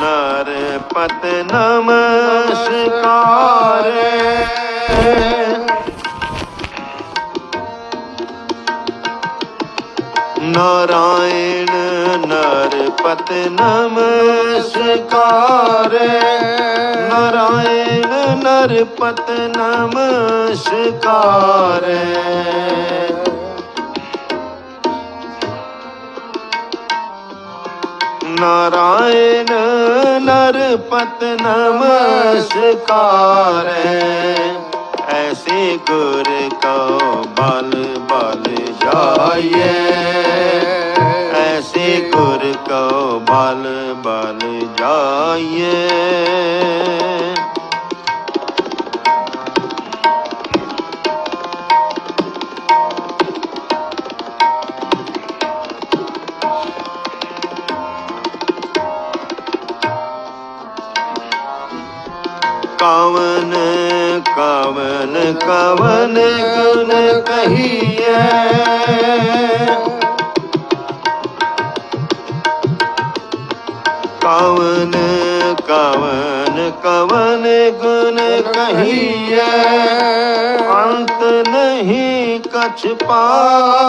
ਨਰ ਪਤ ਨਮਸਕਾਰੇ ਨਾਰਾਇਣ ਨਰ ਨਰਪਤ ਨਮਸਕਾਰੇ ਨਾਰਾਇਣ ਨਰਪਤ ਨਮਸਕਾਰੇ ਨਾਰਾਇਣ ਨਰਪਤ ਨਮਸਕਾਰੇ ਐਸੇ ਗੁਰ ਕੋ ਬਲ ਬਲ ਜਾਈਏ। ਐਸੇ ਗੁਰ ਕੋ ਬਲ ਬਲ ਜਾਈਏ। ਕਵਨ ਕਵਨ ਕਵਨ ਗੁਣ ਕਹੀਏ ਕਵਨ ਕਵਨ ਕਵਨ ਗੁਣ ਕਹੀਏ ਅੰਤ ਨਹੀਂ ਕਛ ਪਾਰੇ।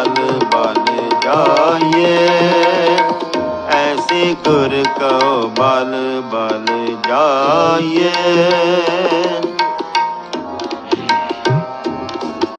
ਬਲ ਬਲ ਜਾਈਏ। ਐਸੇ ਗੁਰ ਕਉ ਬਲ ਬਲ ਜਾਈਏ।